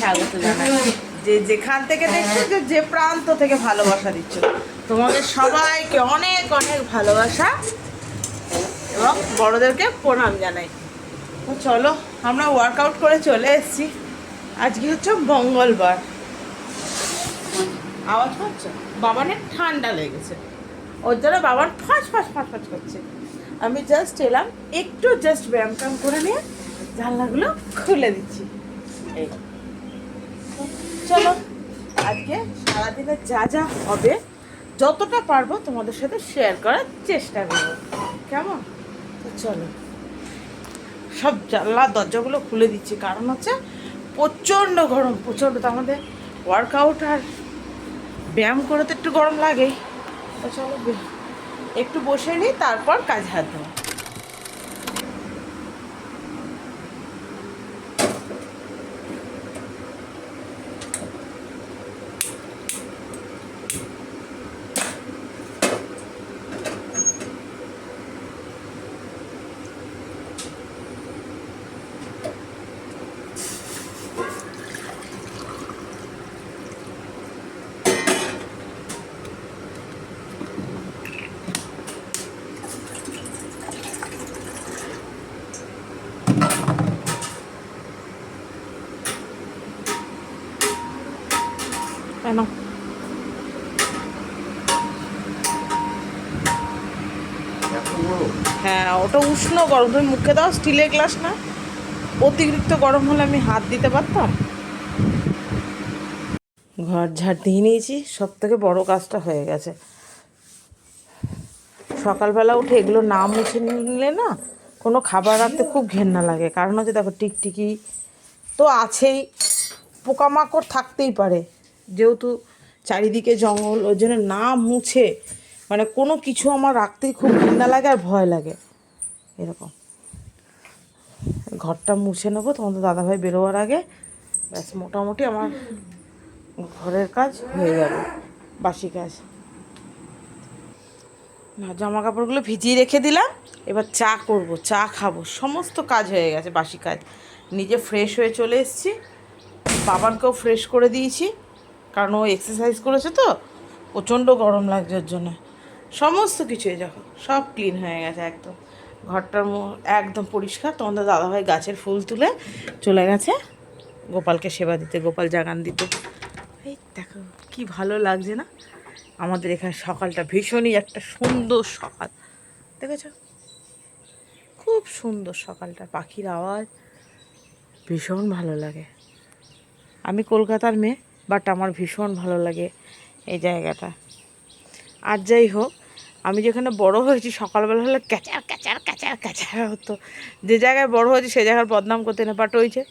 স্বাগত জানাই যে যেখান থেকে দেখছ যে যে প্রান্ত থেকে ভালোবাসা দিচ্ছ। তোমাদের সবাইকে অনেক অনেক ভালোবাসা এবং বড়দেরকে প্রণাম জানাই। তো চলো, আমরা ওয়ার্কআউট করে চলে এসেছি। আজকে হচ্ছে মঙ্গলবার। আওয়াজ পাচ্ছ? বাবানের ঠান্ডা লেগেছে। ওর জন্য বাবার ফাঁস ফাঁস ফাঁস ফাঁস করছে। আমি জাস্ট এলাম, একটু জাস্ট ব্যায়াম করে নিয়ে জানলাগুলো খুলে দিচ্ছি। এই। চলো, আজকে সারাদিনে যা যা হবে, যতটা পারব তোমাদের সাথে শেয়ার করার চেষ্টা করব। কেমন? তো চলো, সব জানলা দরজাগুলো খুলে দিচ্ছি, কারণ হচ্ছে প্রচণ্ড গরম, প্রচণ্ড, তো আমাদের ওয়ার্কআউট আর ব্যায়াম করে তো একটু গরম লাগেই। তো চলো, একটু বসে নিই, তারপর কাজ হাত দেবো কেন হ্যাঁ ওটা উষ্ণ গরম, তুমি মুখে দাও, স্টিলের গ্লাস না। অতিরিক্ত গরম হলে আমি হাত দিতে পারতাম। ঘর ঝাড় দিয়ে নিয়েছি, সব থেকে বড়ো কাজটা হয়ে গেছে। সকালবেলা উঠে এগুলো না মুছে নিলে না, কোনো খাবার রাখতে খুব ঘেন্না লাগে। কারণ হচ্ছে দেখো, টিকটিকি তো আছেই, পোকামাকড় থাকতেই পারে। যেহেতু চারিদিকে জঙ্গল, ওই জন্য না মুছে মানে কোনো কিছু আমার রাখতেই খুব ঘৃণা লাগে আর ভয় লাগে। এরকম। ঘরটা মুছে নেব তোমাদের দাদাভাই বেরোবার আগে। ব্যাস, মোটামুটি আমার ঘরের কাজ হয়ে যাবে, বাসি কাজ। না জামা কাপড়গুলো ভিজিয়ে রেখে দিলাম, এবার চা করব, চা খাব, সমস্ত কাজ হয়ে গেছে, বাসি কাজ। নিজে ফ্রেশ হয়ে চলে এসেছি, বাবানকেও ফ্রেশ করে দিয়েছি, কারণ ও এক্সারসাইজ করেছে তো, প্রচণ্ড গরম লাগছে ওর জন্য। সমস্ত কিছুই দেখো, সব ক্লিন হয়ে গেছে একদম। ঘরটার একদম পরিষ্কার। তোমাদের দাদাভাই গাছের ফুল তুলে চলে গেছে। গোপালকে সেবা দিতে, গোপাল জাগান দিতে। এই দেখো, কি ভালো লাগছে না? আমাদের এখানে সকালটা ভীষণই একটা সুন্দর সকাল। দেখেছ? খুব সুন্দর সকালটা, পাখির আওয়াজ। ভীষণ ভালো লাগে। আমি কলকাতার মেয়ে বাট আমার ভীষণ ভালো লাগে এই জায়গাটা। আর যাই হোক আমি যেখানে বড় হয়েছি, সকালবেলা হলে ক্যাচার ক্যাচার ক্যাচার ক্যাচার হতো। যে জায়গায় বড় হয়েছি, সে জায়গার বদনাম করতে না ওই যে,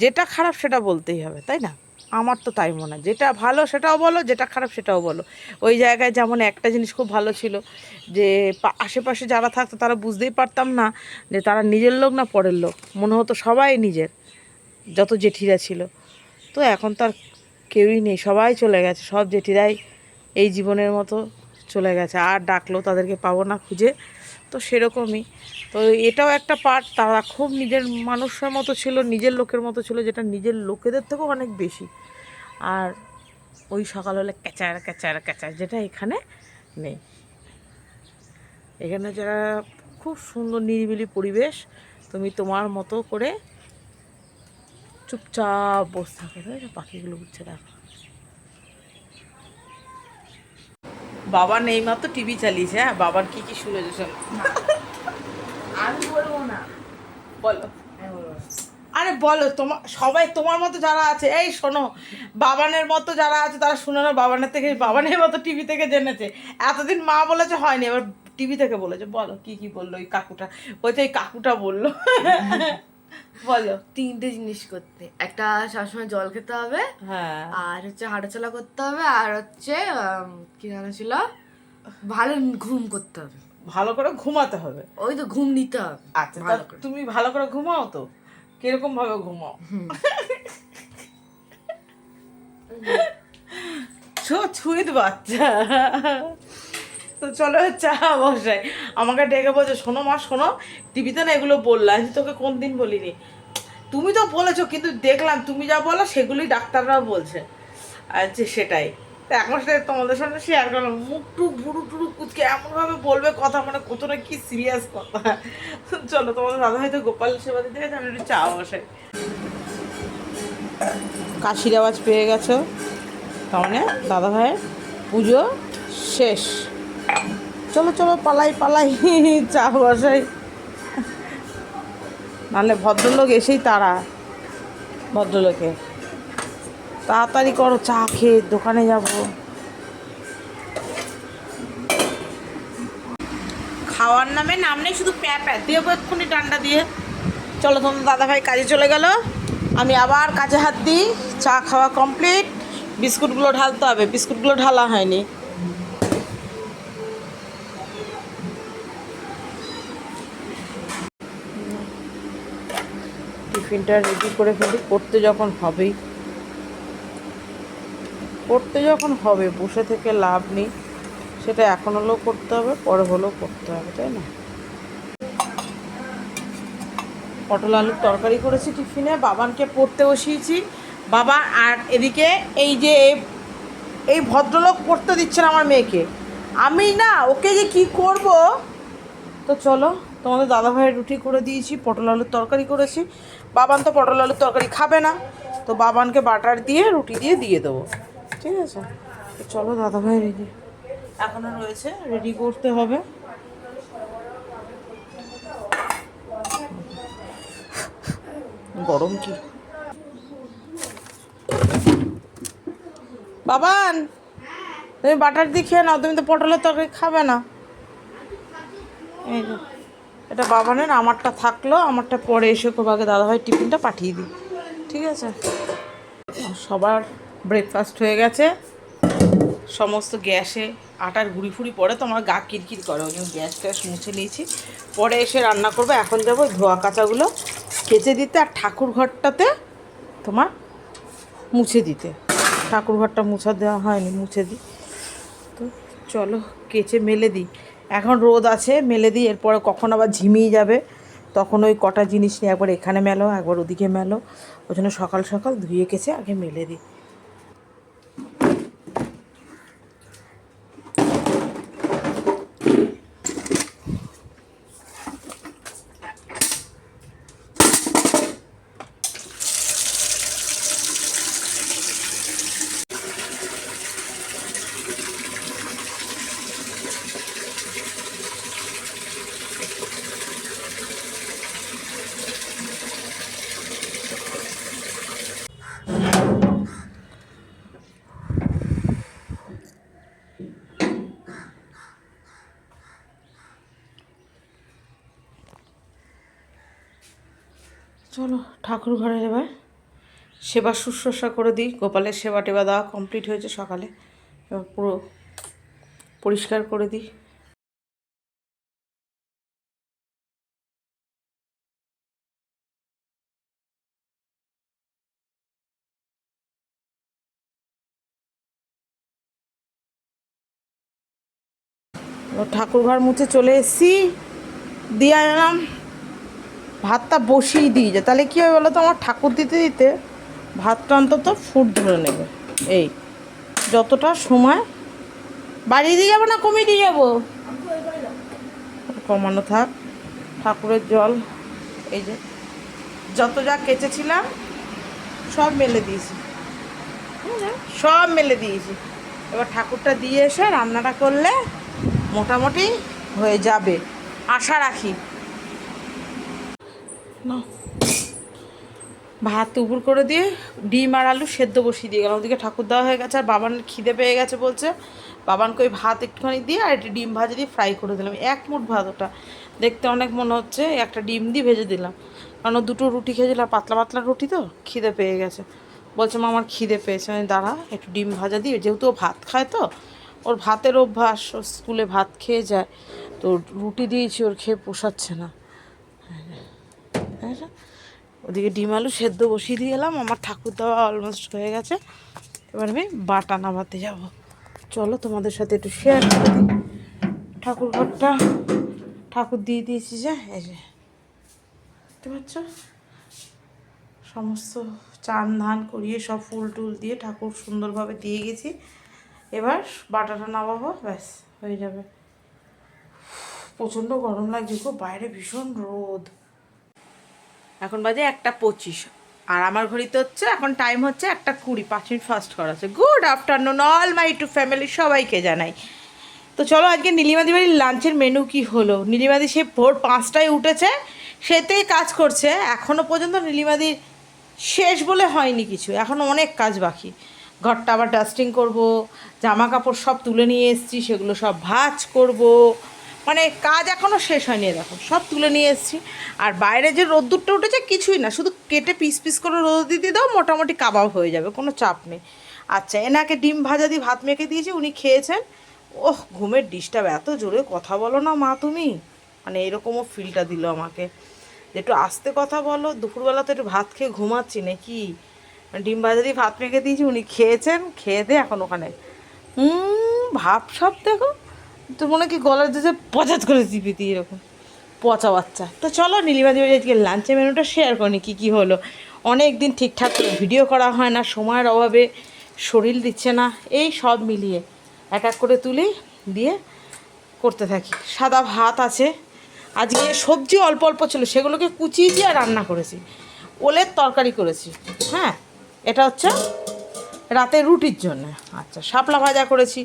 যেটা খারাপ সেটা বলতেই হবে, তাই না? আমার তো তাই মনে হয়। যেটা ভালো সেটাও বলো, যেটা খারাপ সেটাও বলো। ওই জায়গায় যেমন একটা জিনিস খুব ভালো ছিল, যে আশেপাশে যারা থাকতো, তারা বুঝতেই পারতাম না যে তারা নিজের লোক না পরের লোক। মনে হতো সবাই নিজের, যত জেঠিরা ছিল। তো এখন তো আর কেউই নেই, সবাই চলে গেছে। সব জেঠিরাই এই জীবনের মতো চলে গেছে, আর ডাকলেও তাদেরকে পাবো না খুঁজে। তো সেরকমই। তো এটাও একটা পার্ট তারা খুব নিজের মানুষের মতো ছিল, নিজের লোকের মতো ছিল, যেটা নিজের লোকেদের থেকেও অনেক বেশি। আর ওই সকাল হলে ক্যাচার ক্যাচার ক্যাচার, যেটা এখানে নেই। এখানে যারা খুব সুন্দর নিরিবিলি পরিবেশ, তুমি তোমার মতো করে চুপচাপ বসে থাকে। পাখিগুলো উঠছে দেখো। বাবা নেই মাত্র টিভি চালিয়েছে হ্যাঁ? বাবার কি কি শুনেছে শোনো আমি বলব না। বলো। আরে বলো তোমার সবাই তোমার মতো যারা আছে এই শোনো বাবানের মতো যারা আছে তারা শুনে না বাবানের থেকে বাবানের মতো টিভি থেকে জেনেছে। এতদিন মা বলেছে হয়নি এবার টিভি থেকে বলেছে। বলো কি কি বলল ওই কাকুটা? বলছে এই কাকুটা বলল। বলো। তিনটে জিনিস করতে। একটা সবসময় জল খেতে হবে হ্যাঁ। আর হচ্ছে হাঁটাচলা করতে হবে আর হচ্ছে কি জানা ছিল? ভালো ঘুম করতে হবে। ভালো করে ঘুমাতে হবে। ওই তো ঘুম নিতে হবে। আচ্ছা তুমি ভালো করে ঘুমাও তো। কীরকম ভাবে ঘুমাও? ছো ছুঁত বাচ্চা। তো চলো চা বসাই। আমাকে ডেকে বলছে, শোনো মা, শোনো, টিভিতে না এগুলো বললাম তোকে কোন দিন বলিনি। তুমি তো বলেছ, কিন্তু দেখলাম, তুমি যা বলো সেগুলি ডাক্তাররা বলছে। যে সেটাই। তো এখন সেটা তোমাদের সামনে শেয়ার করলাম। মুখ টুক ভুরু টুরু কুচকে এমনভাবে বলবে কথা মানে কতটা কি সিরিয়াস কথা। চলো, তোমাদের দাদা হয়তো গোপাল সেবা দিতে গেছে, আমি একটু চা বসাই। কাশির আওয়াজ পেয়ে গেছো? তার মানে দাদা ভাইয়ের পুজো শেষ। চলো চলো, পালাই পালাই, চা বসাই। নাহলে ভদ্রলোক এসেই তারা। ভদ্রলোকে। তাড়াতাড়ি করো, চা খেয়ে দোকানে যাব। খাওয়ার নামে নাম নেই, শুধু প্যা দেবো এক্ষুনি ডান্ডা দিয়ে। চলো তোমার দাদাভাই কাজে চলে গেল। আমি আবার কাজে হাত দিই। চা খাওয়া কমপ্লিট। বিস্কুটগুলো ঢালতে হবে। বিস্কুটগুলো ঢালা হয়নি। টিফিনটা রেডি করে ফেলি। করতে যখন হবেই। করতে যখন হবে, বসে থেকে লাভ নেই। সেটা এখন হলেও করতে হবে, পরে হলেও করতে হবে, তাই না? পটল আলুর তরকারি করেছি টিফিনে, বাবানকে পড়তে বসিয়েছি। বাবা, আর এদিকে এই যে এই- ভদ্রলোক পড়তে দিচ্ছে না আমার মেয়েকে। আমি না, ওকে যে কি করব? তো চলো, তোমাদের দাদাভাইয়ের রুটি করে দিয়েছি, পটল আলুর তরকারি করেছি। বাবান তো পটল আলুর তরকারি খাবে না, তো বাবানকে বাটার দিয়ে, রুটি দিয়ে দিয়ে দেবো। ঠিক আছে? চলো দাদা ভাই রেডি। এখনও রয়েছে, রেডি করতে হবে। গরম কি? বাবান, তুমি বাটার দিয়ে খেয়ে নাও, তুমি তো পটলের তরকারি খাবে না। এই এটা বাবানের আমারটা থাকল, আমারটা পরে এসে খুব আগে দাদাভাই টিফিনটা পাঠিয়ে দিই। ঠিক আছে? সবার ব্রেকফাস্ট হয়ে গেছে। সমস্ত গ্যাসে আটার গুঁড়ি ফুড়ি পরে তো আমার গা কিরকির করে, ওই জন্য গ্যাস ট্যাস মুছে নিয়েছি। পরে এসে রান্না করব, এখন যাব ধোয়া কাচাগুলো কেচে দিতে আর ঠাকুর ঘরটাতে তোমার মুছে দিতে। ঠাকুর ঘরটা মুছা দেওয়া হয়নি, মুছে দিই। তো চলো, কেচে মেলে দিই। এখন রোদ আছে, মেলে দিই, এরপরে কখন আবার ঝিমিয়ে যাবে, তখন ওই কটা জিনিস নিয়ে একবার এখানে মেলো, একবার ওদিকে মেলো, ওই জন্য সকাল সকাল ধুয়ে কেছে আগে মেলে দিই। চলো ঠাকুর ঘরের এবার সেবা শুশ্রূষা করে দিই। গোপালের সেবা টেবা দেওয়া কমপ্লিট হয়েছে সকালে। এবার পুরো পরিষ্কার করে দিই। ঠাকুর ঘর মুছে চলে এসেছি। দিয়ে আনলাম ভাতটা বসিয়ে দিই যে। তাহলে কী হবে বলো তো? আমার ঠাকুর দিতে দিতে ভাতটা অন্তত ফুট ধরে নেবে। এই, যতটা সময়। বাড়িয়ে দিয়ে যাব না কমিয়ে দিয়ে যাব? কমানো থাক। ঠাকুরের জল, এই যে, যত যা কেচেছিলাম, সব মেলে দিয়েছি? সব মেলে দিয়েছি। এবার ঠাকুরটা দিয়ে এসে রান্নাটা করলে মোটামুটি হয়ে যাবে। আশা রাখি। না। ভাত উপর করে দিয়ে ডিম আর আলু সেদ্ধ বসিয়ে দিয়ে গেলাম। ওদিকে ঠাকুর দেওয়া হয়ে গেছে, আর বাবান খিদে পেয়ে গেছে বলছে। বাবানকে ওই ভাত একটুখানি দিয়ে আর একটু ডিম ভাজে দিয়ে ফ্রাই করে দিলাম। এক মুঠ ভাত ওটা। দেখতে অনেক মনে হচ্ছে একটা ডিম দিয়ে ভেজে দিলাম। কারণ দুটো রুটি খেয়েছিলাম পাতলা পাতলা রুটি তো, খিদে পেয়ে গেছে। বলছে, মা, আমার খিদে পেয়েছে। আমি দাঁড়া, একটু ডিম ভাজা দিয়ে। যেহেতু ও ভাত খায় তো, ওর ভাতের অভ্যাস, ও স্কুলে ভাত খেয়ে যায়। তো রুটি দিয়েছি, ওর খেয়ে পোষাচ্ছে না। ওদিকে ডিম আলু সেদ্ধ বসিয়ে দিয়ে এলাম। আমার ঠাকুর দেওয়া অলমোস্ট হয়ে গেছে। এবার আমি বাটা নামাতে যাব। চলো তোমাদের সাথে একটু শেয়ার করে দিই। ঠাকুর ঘরটা ঠাকুর দিয়ে দিয়েছি যে, এই যে। দেখতে পাচ্ছ? সমস্ত চান ধান করিয়ে সব ফুল টুল দিয়ে ঠাকুর সুন্দরভাবে দিয়ে গেছি। এবার বাটাটা নামাবো, ব্যাস, হয়ে যাবে। প্রচণ্ড গরম লাগছে খুব বাইরে ভীষণ রোদ। এখন বাজে একটা পঁচিশ। আর আমার ঘড়িতে হচ্ছে, এখন টাইম হচ্ছে একটা কুড়ি, পাঁচ মিনিট ফাস্ট করা আছে। Good afternoon all my to family সবাইকে জানাই। তো চলো আজকে নীলিমাদি বাড়ির লাঞ্চের মেনু কি হলো? নীলিমাদি সে ভোর পাঁচটায় উঠেছে, সেতেই কাজ করছে। এখনও পর্যন্ত নীলিমাদির শেষ বলে হয়নি কিছু। এখনও অনেক কাজ বাকি। ঘরটা আবার ডাস্টিং করব জামা কাপড় সব তুলে নিয়ে এসেছি, সেগুলো সব ভাঁজ করব। মানে কাজ এখনও শেষ হয়নি দেখো, সব তুলে নিয়ে এসেছি। আর বাইরে যে রোদ্দুরটা উঠেছে, কিছুই না, শুধু কেটে পিস পিস করে রোদ দিতে দাও, মোটামুটি কাবাব হয়ে যাবে, কোনো চাপ নেই। আচ্ছা এনাকে ডিম ভাজা দিয়ে ভাত মেখে দিয়েছি, উনি খেয়েছেন। ওহ, ঘুমের ডিস্টার্ব, এত জোরে কথা বলো না মা তুমি। মানে এরকমও ফিলটা দিল আমাকে। একটু আস্তে কথা বলো, দুপুরবেলা তো একটু ভাত খেয়ে ঘুমাচ্ছি নাকি? মানে ডিম ভাজা দিয়ে ভাত মেখে দিয়েছি, উনি খেয়েছেন, খেয়ে দিয়ে এখন ওখানে। হুম, ভাব সব দেখো। তো মনে কি গলার দিতে পচাত করে চিপি দিয়ে এরকম? পচা বাচ্চা। তো চলো, নীলিমা দেবী আজকে লাঞ্চের মেনুটা শেয়ার করি কী কী হলো। অনেক দিন ঠিকঠাক করে ভিডিও করা হয় না, সময়ের অভাবে শরীর দিচ্ছে না, এই সব মিলিয়ে এক এক করে তুলি, দিয়ে করতে থাকি। সাদা ভাত আছে। আজকে সবজি অল্প অল্প ছিল, সেগুলোকে কুচিয়েছি আর রান্না করেছি। ওলের তরকারি করেছি হ্যাঁ? এটা হচ্ছে রাতে রুটির জন্য। আচ্ছা শাপলা ভাজা করেছি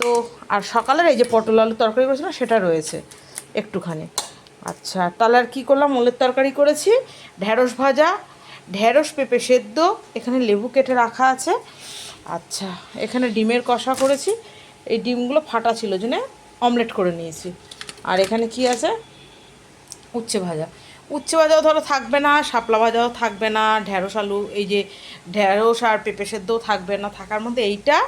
তো আর সকালের এই যে পটল আলু তরকারি করেছিলাম সেটা রয়েছে একটুখানি। আচ্ছা তাহলে আর কী করলাম? ওলের তরকারি করেছি ঢ্যাঁড়স ভাজা ঢ্যাঁড়স পেঁপে সেদ্ধ, এখানে লেবু কেটে রাখা আছে। আচ্ছা এখানে ডিমের কষা করেছি। এই ডিমগুলো ফাটা ছিল জন্য অমলেট করে নিয়েছি। আর এখানে কি আছে? উচ্ছে ভাজা। উচ্ছে ভাজাও ধরো থাকবে না, শাপলা ভাজাও থাকবে না ঢ্যাঁড়স আলু, এই যে ঢ্যাঁড়স আর পেঁপে সেদ্ধও থাকবে না, থাকার মধ্যে এইটা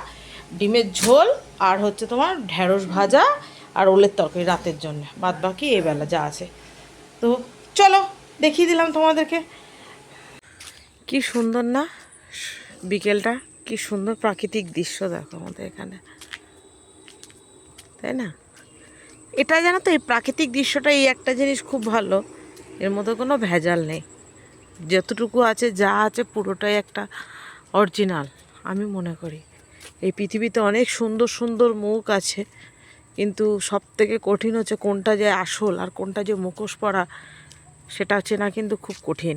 ডিমের ঝোল আর হচ্ছে তোমার ঢ্যাঁড়স ভাজা আর ওলের তরকারি রাতের জন্য। বাদ বাকি এই বেলা যা আছে। তো চলো, দেখিয়ে দিলাম তোমাদেরকে। কি সুন্দর না? বিকেলটা, কি সুন্দর প্রাকৃতিক দৃশ্য দেখো আমাদের এখানে। তাই না? এটা জানো তো, এই প্রাকৃতিক দৃশ্যটা এই একটা জিনিস খুব ভালো। এর মধ্যে কোনো ভেজাল নেই। যতটুকু আছে, যা আছে পুরোটাই একটা অরিজিনাল আমি মনে করি। এই পৃথিবীতে অনেক সুন্দর সুন্দর মুখ আছে, কিন্তু সব থেকে কঠিন হচ্ছে কোনটা যে আসল আর কোনটা যে মুখোশ পড়া সেটা হচ্ছে না কিন্তু খুব কঠিন।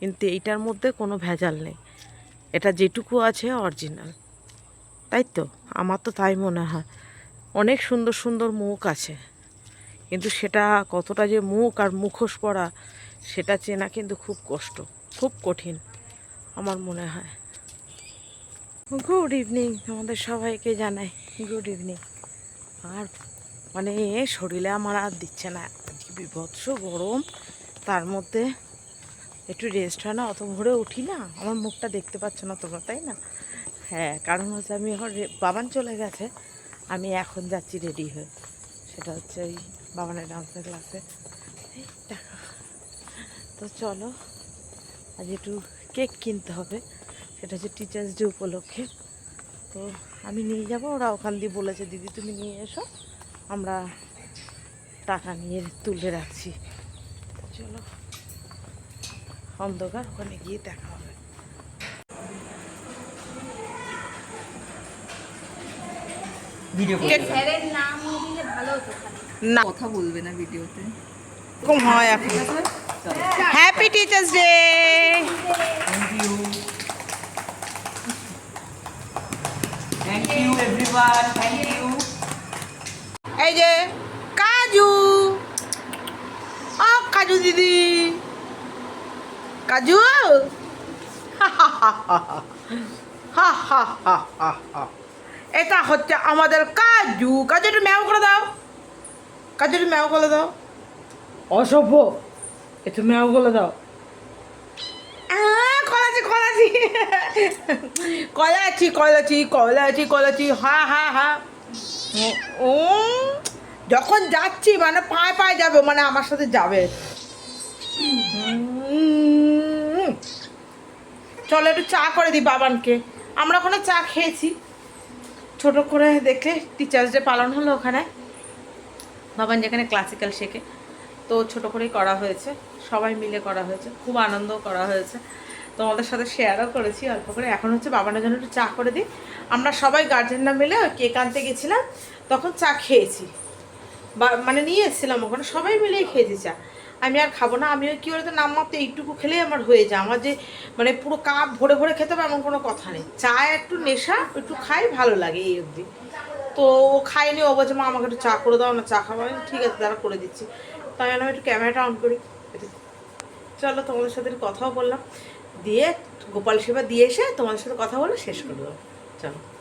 কিন্তু এইটার মধ্যে কোনো ভেজাল নেই। এটা যেটুকু আছে অরিজিনাল। তাই তো? আমার তো তাই মনে হয়। অনেক সুন্দর সুন্দর মুখ আছে, কিন্তু সেটা কতটা যে মুখ আর মুখোশ পড়া সেটা চেনা কিন্তু খুব কষ্ট, খুব কঠিন, আমার মনে হয়। গুড ইভিনিং আমাদের সবাইকে জানাই গুড ইভিনিং আর মানে শরীরে আমার আর দিচ্ছে না। আজকে বিভৎস গরম। তার মধ্যে একটু রেস্ট হয় না, অত ভোরে উঠি না। আমার মুখটা দেখতে পাচ্ছ না তোমরা, তাই না? হ্যাঁ কারণ হচ্ছে আমি এখন বাবান চলে গেছে। আমি এখন যাচ্ছি রেডি হয়ে। সেটা হচ্ছে ওই বাবানের ডান্সের ক্লাসে তো চলো, আজ একটু কেক কিনতে হবে। সেটা হচ্ছে টিচার্স ডে উপলক্ষে। তো আমি নিয়ে যাব ওরা ওখান দিয়ে বলেছে দিদি তুমি নিয়ে এসো আমরা টাকা নিয়ে তুলে রাখছি। চলো অন্ধকার ওখানে গিয়ে দেখা হবে। না। কথা বলবে না ভিডিওতে। হয় এখন। Happy teachers day thank you এই যে কাজু। ও কাজু দিদি। কাজু? এটা হচ্ছে আমাদের কাজু। কাজু একটু ম্যাও করে দাও। কাজু একটু ম্যাও করে দাও। অসভ্য। একটু ম্যাও করে দাও। আহ, কলাচি কলাচি কলাচি কলাচি কলাচি হা হা হা। ও- যখন যাচ্ছি মানে পায়ে পায়ে যাবে মানে আমার সাথে যাবে। চলো একটু চা করে দিই বাবানকে। আমরা ওখানে চা খেয়েছি। ছোট করে দেখে টিচার্স ডে পালন হলো ওখানে। বাবান যেখানে ক্লাসিক্যাল শেখে। তো ছোট করেই করা হয়েছে। সবাই মিলে করা হয়েছে। খুব আনন্দ করা হয়েছে। তোমাদের সাথে শেয়ারও করেছি অল্প করে। এখন হচ্ছে বাবানের জন্য একটু চা করে দিই। আমরা সবাই গার্জেনরা মিলে ওই কেক আনতে গেছিলাম, তখন চা খেয়েছি। বা মানে নিয়ে এসেছিলাম ওখানে, সবাই মিলেই খেয়েছি চা। আমি আর খাব না আমি ওই কী বলতো নামমাত্র এইটুকু খেলেই আমার হয়ে যায়। আমার যে মানে পুরো কাপ ভরে ভরে খেতে হবে এমন কোনো কথা নেই। চা একটু নেশা, একটু খাই, ভালো লাগে এই অবধি। তো ও খায়নি, ও বলছে, মা, আমাকে একটু চা করে দাও না, চা খাব। ঠিক আছে তারা করে দিচ্ছি। তাই আমি একটু ক্যামেরাটা অন করি। চলো তোমাদের সাথে কথাও বললাম। দিয়ে গোপাল সেবা দিয়ে এসে তোমাদের সাথে কথা বলে শেষ করব। চলো।